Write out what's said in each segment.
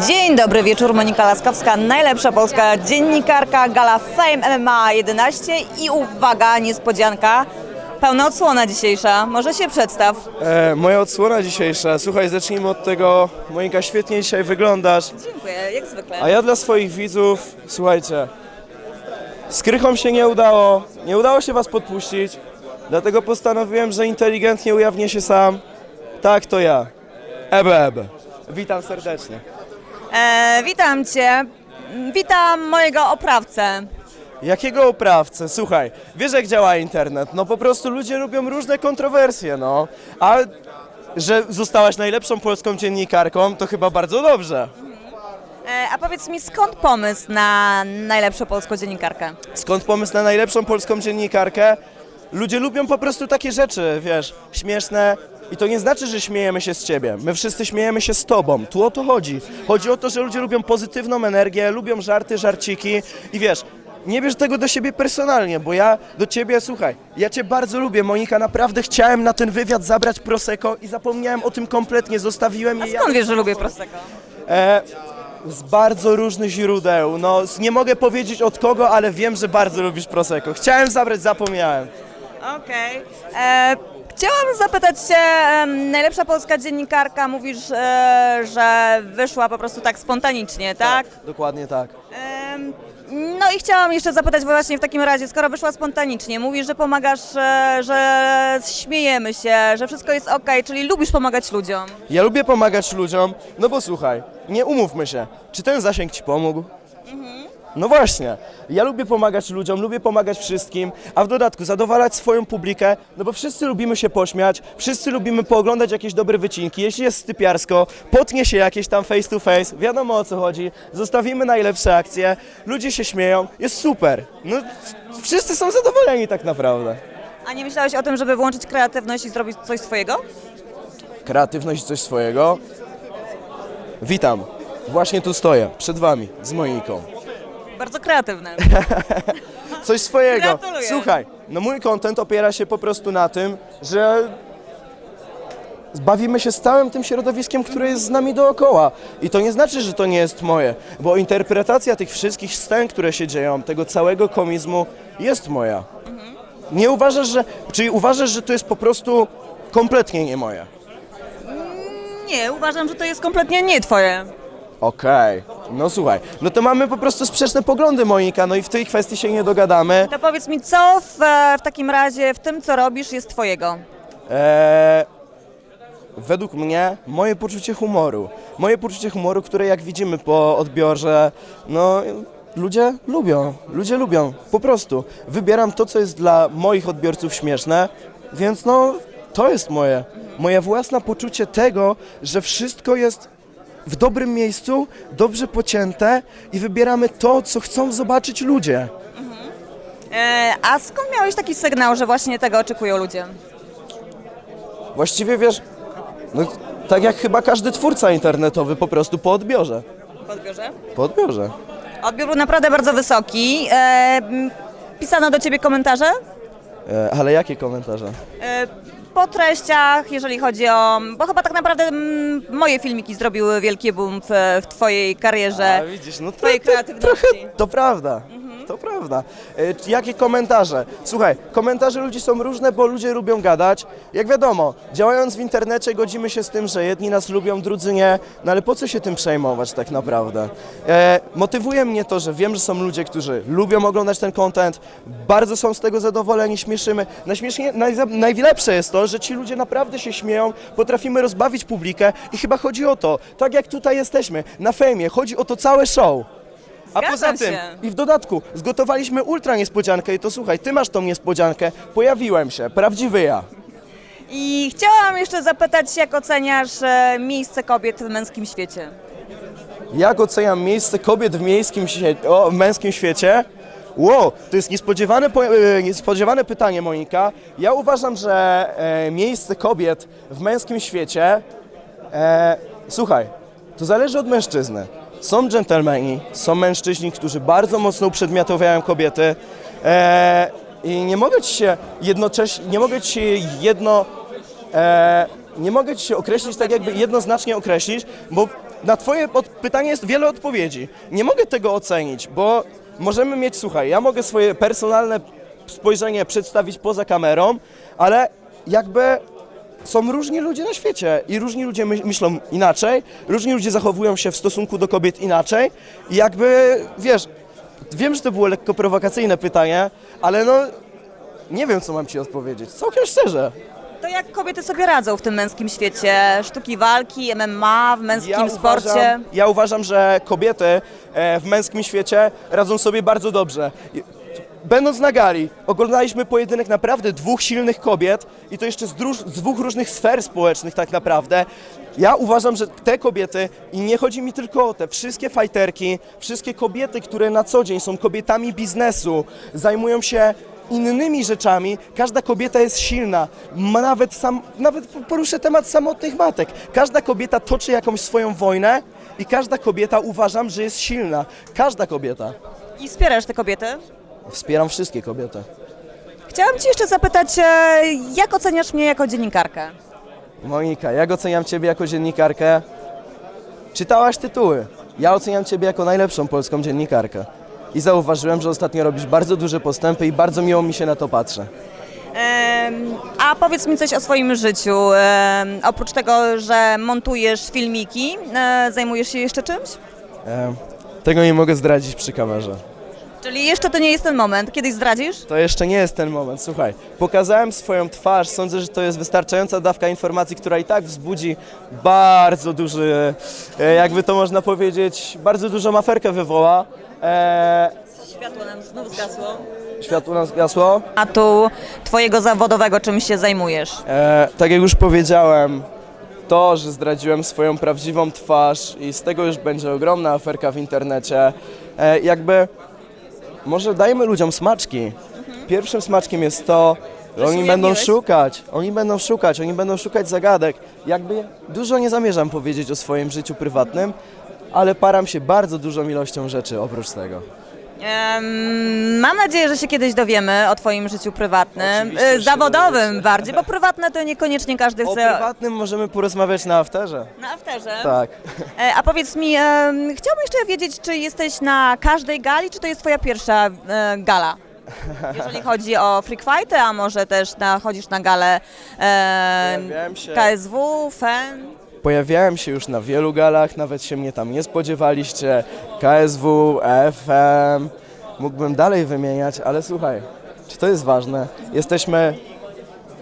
Dzień dobry wieczór, Monika Laskowska, najlepsza polska dziennikarka, gala Fame MMA 11 i uwaga, niespodzianka, pełna odsłona dzisiejsza, może się przedstaw. E, moja odsłona dzisiejsza. Słuchaj, zacznijmy od tego. Monika, świetnie dzisiaj wyglądasz. Dziękuję, jak zwykle. A ja dla swoich widzów, słuchajcie, z Krychą się nie udało, nie udało się was podpuścić, dlatego postanowiłem, że inteligentnie ujawnię się sam. Tak, to ja. Ebe, ebe. Witam serdecznie. E, witam Cię, witam mojego oprawcę. Jakiego oprawcę? Słuchaj, wiesz jak działa internet? No po prostu ludzie lubią różne kontrowersje, no. A że zostałaś najlepszą polską dziennikarką, to chyba bardzo dobrze. E, a powiedz mi, skąd pomysł na najlepszą polską dziennikarkę? Skąd pomysł na najlepszą polską dziennikarkę? Ludzie lubią po prostu takie rzeczy, wiesz, śmieszne. I to nie znaczy, że śmiejemy się z ciebie. My wszyscy śmiejemy się z tobą. Tu o to chodzi. Chodzi o to, że ludzie lubią pozytywną energię, lubią żarty, żarciki i wiesz, nie bierz tego do siebie personalnie, bo ja do ciebie, słuchaj, ja cię bardzo lubię, Monika, naprawdę chciałem na ten wywiad zabrać Prosecco i zapomniałem o tym kompletnie, zostawiłem A je. skąd wiesz, że lubię Prosecco? E, z bardzo różnych źródeł. No, z- nie mogę powiedzieć od kogo, ale wiem, że bardzo lubisz Prosecco. Chciałem zabrać, zapomniałem. Okej. E, Chciałam zapytać Cię, em, najlepsza polska dziennikarka, mówisz, e, że wyszła po prostu tak spontanicznie, tak? Dokładnie tak. Em, No i chciałam jeszcze zapytać właśnie w takim razie, skoro wyszła spontanicznie, mówisz, że pomagasz, e, że śmiejemy się, że wszystko jest ok, czyli lubisz pomagać ludziom. Ja lubię pomagać ludziom, no bo słuchaj, nie umówmy się, czy ten zasięg ci pomógł? No właśnie, ja lubię pomagać ludziom, lubię pomagać wszystkim, a w dodatku zadowalać swoją publikę, no bo wszyscy lubimy się pośmiać, wszyscy lubimy pooglądać jakieś dobre wycinki, jeśli jest stypiarsko, potnie się jakieś tam face to face, wiadomo o co chodzi, zostawimy najlepsze akcje, ludzie się śmieją, jest super, no wszyscy są zadowoleni tak naprawdę. A nie myślałeś o tym, żeby włączyć kreatywność i zrobić coś swojego? kreatywność i coś swojego. Witam. Właśnie tu stoję, przed wami, z Moniką. Bardzo kreatywne. Coś swojego. Gratuluję. Słuchaj, no mój content opiera się po prostu na tym, że bawimy się z całym tym środowiskiem, które jest z nami dookoła. I to nie znaczy, że to nie jest moje, bo interpretacja tych wszystkich scen, które się dzieją, tego całego komizmu jest moja. Nie uważasz, że... Czyli uważasz, że to jest po prostu kompletnie nie moje? Nie, uważam, że to jest kompletnie nie twoje. Okej, no słuchaj, no to mamy po prostu sprzeczne poglądy, Monika, no i w tej kwestii się nie dogadamy. To powiedz mi, co w, e, w takim razie w tym, co robisz, jest twojego? Eee, według mnie moje poczucie humoru. Moje poczucie humoru, które jak widzimy po odbiorze, no ludzie lubią, ludzie lubią, po prostu. Wybieram to, co jest dla moich odbiorców śmieszne, więc no to jest moje, moje własne poczucie tego, że wszystko jest w dobrym miejscu, dobrze pocięte i wybieramy to, co chcą zobaczyć ludzie. E, a skąd miałeś taki sygnał, że właśnie tego oczekują ludzie? Właściwie wiesz, no tak jak chyba każdy twórca internetowy, po prostu po odbiorze. W odbiorze? Po odbiorze. Odbiór był naprawdę bardzo wysoki. E, m, pisano do ciebie komentarze? E, ale jakie komentarze? E, po treściach, jeżeli chodzi o... Bo chyba tak naprawdę mm, moje filmiki zrobiły wielki boom w, w twojej karierze. A, widzisz, no to, twojej to, kreatywności. trochę, to prawda. To prawda. E, jakie komentarze? Słuchaj, komentarze ludzi są różne, bo ludzie lubią gadać. Jak wiadomo, działając w internecie godzimy się z tym, że jedni nas lubią, drudzy nie, no ale po co się tym przejmować tak naprawdę? E, motywuje mnie to, że wiem, że są ludzie, którzy lubią oglądać ten content, bardzo są z tego zadowoleni, śmieszymy. Najśmiesznie, naj, najlepsze jest to, że ci ludzie naprawdę się śmieją, potrafimy rozbawić publikę i chyba chodzi o to, tak jak tutaj jesteśmy, na fejmie, chodzi o to całe show. A Zgadzam poza tym, się. i w dodatku, zgotowaliśmy ultra niespodziankę i to słuchaj, ty masz tą niespodziankę, pojawiłem się, prawdziwy ja. I chciałam jeszcze zapytać, jak oceniasz e, miejsce kobiet w męskim świecie? Jak oceniam miejsce kobiet w, miejskim świe- o, w męskim świecie? Wow, to jest niespodziewane, po- e, niespodziewane pytanie, Monika. Ja uważam, że e, miejsce kobiet w męskim świecie, e, słuchaj, to zależy od mężczyzny. Są dżentelmeni, są mężczyźni, którzy bardzo mocno uprzedmiotawiają kobiety e, i nie mogę ci się jednocześnie, nie mogę ci jedno, e, nie mogę ci się określić tak jakby jednoznacznie określić, bo na twoje pytanie jest wiele odpowiedzi. Nie mogę tego ocenić, bo możemy mieć, słuchaj, ja mogę swoje personalne spojrzenie przedstawić poza kamerą, ale jakby są różni ludzie na świecie i różni ludzie my, myślą inaczej, różni ludzie zachowują się w stosunku do kobiet inaczej i jakby, wiesz, wiem, że to było lekko prowokacyjne pytanie, ale no nie wiem, co mam ci odpowiedzieć, całkiem szczerze. To jak kobiety sobie radzą w tym męskim świecie? Sztuki walki, MMA, w męskim sporcie? Uważam, ja uważam, że kobiety e, w męskim świecie radzą sobie bardzo dobrze. Będąc na gali, oglądaliśmy pojedynek naprawdę dwóch silnych kobiet i to jeszcze z, z dwóch różnych sfer społecznych tak naprawdę. Ja uważam, że te kobiety, i nie chodzi mi tylko o te, wszystkie fajterki, wszystkie kobiety, które na co dzień są kobietami biznesu, zajmują się innymi rzeczami, każda kobieta jest silna. Nawet, sam, nawet poruszę temat samotnych matek. Każda kobieta toczy jakąś swoją wojnę i każda kobieta uważam, że jest silna. Każda kobieta. I wspierasz te kobiety? Wspieram wszystkie kobiety. Chciałam Cię jeszcze zapytać, e, jak oceniasz mnie jako dziennikarkę? Monika, jak oceniam Ciebie jako dziennikarkę? Czytałaś tytuły. Ja oceniam Ciebie jako najlepszą polską dziennikarkę. I zauważyłem, że ostatnio robisz bardzo duże postępy i bardzo miło mi się na to patrzy. Em, A powiedz mi coś o swoim życiu. Em, Oprócz tego, że montujesz filmiki, e, zajmujesz się jeszcze czymś? E, tego nie mogę zdradzić przy kamerze. Czyli jeszcze to nie jest ten moment. Kiedyś zdradzisz? To jeszcze nie jest ten moment. Słuchaj, pokazałem swoją twarz. Sądzę, że to jest wystarczająca dawka informacji, która i tak wzbudzi bardzo duży, e, jakby to można powiedzieć, bardzo dużą aferkę wywoła. E, Światło nam znów zgasło. światło nas gasło. A tu twojego zawodowego czym się zajmujesz? E, tak jak już powiedziałem, to, że zdradziłem swoją prawdziwą twarz i z tego już będzie ogromna aferka w internecie, e, jakby może dajmy ludziom smaczki. Pierwszym smaczkiem jest to, że oni się będą ujawniłeś? szukać, oni będą szukać, oni będą szukać zagadek. Jakby dużo nie zamierzam powiedzieć o swoim życiu prywatnym, ale param się bardzo dużą ilością rzeczy oprócz tego. Mam nadzieję, że się kiedyś dowiemy o Twoim życiu prywatnym, Oczywiście, e, zawodowym bardziej, bo prywatne to niekoniecznie każdy O chce. prywatnym możemy porozmawiać na afterze. Na afterze. Tak. E, A powiedz mi, em, chciałbym jeszcze wiedzieć, czy jesteś na każdej gali, czy to jest Twoja pierwsza e, gala? Jeżeli chodzi o freak fighty, a może też na, chodzisz na galę e, Pojawiałem się- KSW, FEN. Pojawiałem się już na wielu galach, nawet się mnie tam nie spodziewaliście. KSW, FM, mógłbym dalej wymieniać, ale słuchaj, czy to jest ważne? Jesteśmy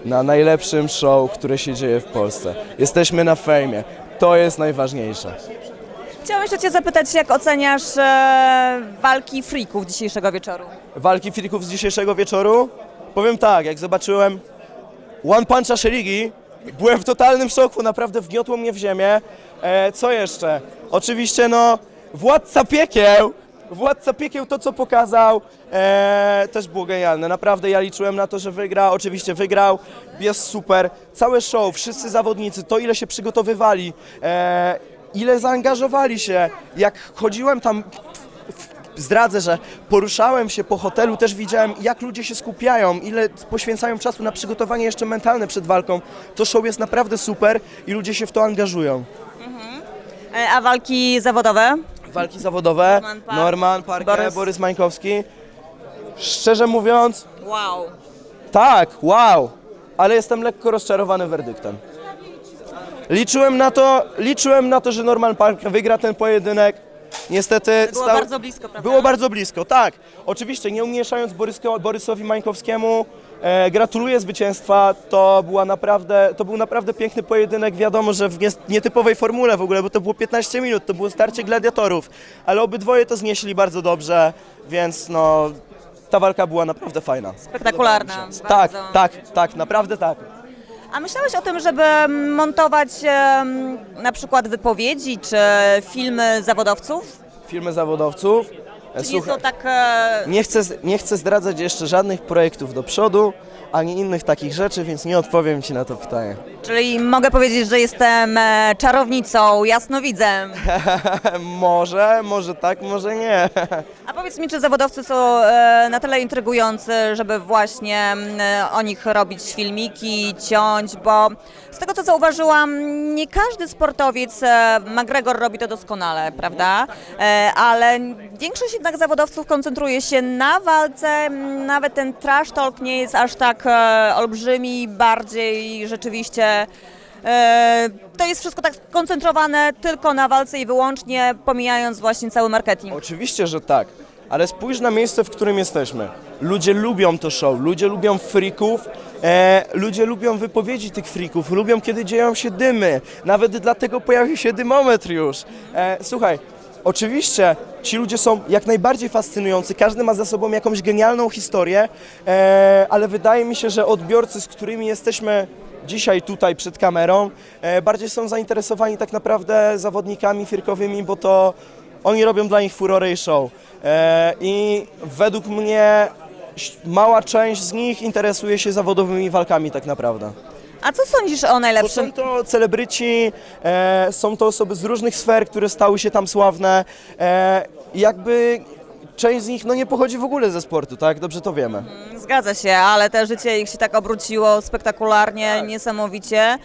na najlepszym show, które się dzieje w Polsce. Jesteśmy na fejmie. To jest najważniejsze. Chciałam jeszcze Cię zapytać, jak oceniasz e, walki freaków dzisiejszego wieczoru? Walki frików z dzisiejszego wieczoru? Powiem tak, jak zobaczyłem One Puncha Sherigi, byłem w totalnym szoku, naprawdę wgniotło mnie w ziemię. E, co jeszcze? Oczywiście no, Władca Piekieł, Władca Piekieł to co pokazał e, też było genialne. Naprawdę ja liczyłem na to, że wygra, oczywiście wygrał, jest super. Całe show, wszyscy zawodnicy, to ile się przygotowywali, e, ile zaangażowali się, jak chodziłem tam zdradzę, że poruszałem się po hotelu, też widziałem, jak ludzie się skupiają, ile poświęcają czasu na przygotowanie jeszcze mentalne przed walką. To show jest naprawdę super i ludzie się w to angażują. E, a walki zawodowe? Walki zawodowe, Norman Park, Norman Parker, Borys- Borys, Mańkowski. Szczerze mówiąc, Wow. tak, wow, ale jestem lekko rozczarowany werdyktem. Liczyłem na to, liczyłem na to, że Norman Parker wygra ten pojedynek. Niestety Było stał- bardzo blisko, prawda? Było bardzo blisko, tak. Oczywiście, nie umniejszając Borysko, Borysowi Mańkowskiemu, e, gratuluję zwycięstwa. To, była naprawdę, to był naprawdę piękny pojedynek. Wiadomo, że w nietypowej formule w ogóle, bo to było 15 minut, to było starcie gladiatorów, ale obydwoje to znieśli bardzo dobrze, więc no, ta walka była naprawdę fajna. Spektakularna. Tak, tak, tak, naprawdę tak. A myślałeś o tym, żeby montować na przykład wypowiedzi czy filmy zawodowców? Filmy zawodowców. Czy nie słuchaj- są tak... E, Nie chcę, nie chcę zdradzać jeszcze żadnych projektów do przodu, ani innych takich rzeczy, więc nie odpowiem Ci na to pytanie. Czyli mogę powiedzieć, że jestem e, czarownicą, jasnowidzem. może, może tak, może nie. A powiedz mi, czy zawodowcy są e, na tyle intrygujący, żeby właśnie e, o nich robić filmiki, ciąć, bo z tego co zauważyłam, nie każdy sportowiec, e, McGregor robi to doskonale, prawda? E, ale większość jednak zawodowców koncentruje się na walce, m, nawet ten trash talk nie jest aż tak e, olbrzymi, bardziej rzeczywiście E, To jest wszystko tak skoncentrowane tylko na walce i wyłącznie pomijając właśnie cały marketing. Oczywiście, że tak, ale spójrz na miejsce, w którym jesteśmy. Ludzie lubią to show, ludzie lubią freaków, e, ludzie lubią wypowiedzi tych freaków, lubią kiedy dzieją się dymy, nawet dlatego pojawił się dymometr już. E, słuchaj, oczywiście ci ludzie są jak najbardziej fascynujący, każdy ma za sobą jakąś genialną historię, e, ale wydaje mi się, że odbiorcy, z którymi jesteśmy dzisiaj tutaj przed kamerą, e, bardziej są zainteresowani tak naprawdę zawodnikami firkowymi, bo to oni robią dla nich furorę i show. E, I według mnie mała część z nich interesuje się zawodowymi walkami tak naprawdę. A co sądzisz o Bo najlepszym? są to celebryci, e, są to osoby z różnych sfer, które stały się tam sławne. E, jakby część z nich no, nie pochodzi w ogóle ze sportu, tak? Dobrze to wiemy. Zgadza się, ale te życie ich się tak obróciło spektakularnie, niesamowicie,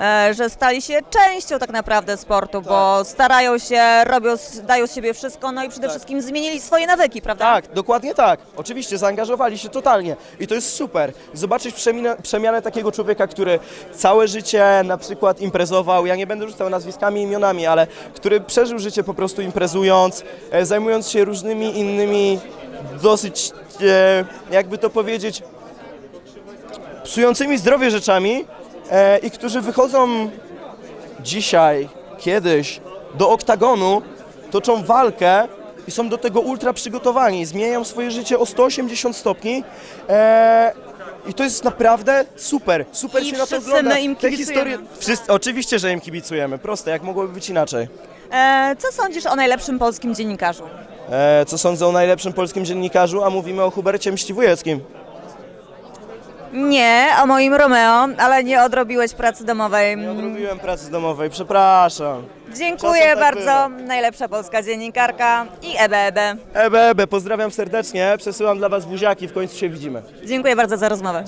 e, że stali się częścią tak naprawdę sportu, bo starają się, robią, dają z siebie wszystko, no i przede wszystkim zmienili swoje nawyki, prawda? Tak, dokładnie tak. Oczywiście zaangażowali się totalnie i to jest super. Zobaczyć przemianę, przemianę takiego człowieka, który całe życie na przykład imprezował, ja nie będę rzucał nazwiskami i imionami, ale który przeżył życie po prostu imprezując, e, zajmując się różnymi innymi dosyć, e, jakby to powiedzieć, psującymi zdrowie rzeczami e, i którzy wychodzą dzisiaj, kiedyś do oktagonu, toczą walkę i są do tego ultra przygotowani, zmieniają swoje życie o 180 stopni. E, I to jest naprawdę super, super I się na to wszyscy ogląda. my im Te kibicujemy. historie, wszyscy, oczywiście, że im kibicujemy, proste, jak mogłoby być inaczej. E, co sądzisz o najlepszym polskim dziennikarzu? E, co sądzę o najlepszym polskim dziennikarzu, a mówimy o Hubercie Mściwujeckim. Nie, o moim Romeo, ale nie odrobiłeś pracy domowej. Nie odrobiłem pracy domowej, przepraszam. Dziękuję Czasem tak bardzo, najlepsza polska dziennikarka i Ebe Ebe. Ebe, ebe, pozdrawiam serdecznie, przesyłam dla Was buziaki, w końcu się widzimy. Dziękuję bardzo za rozmowę.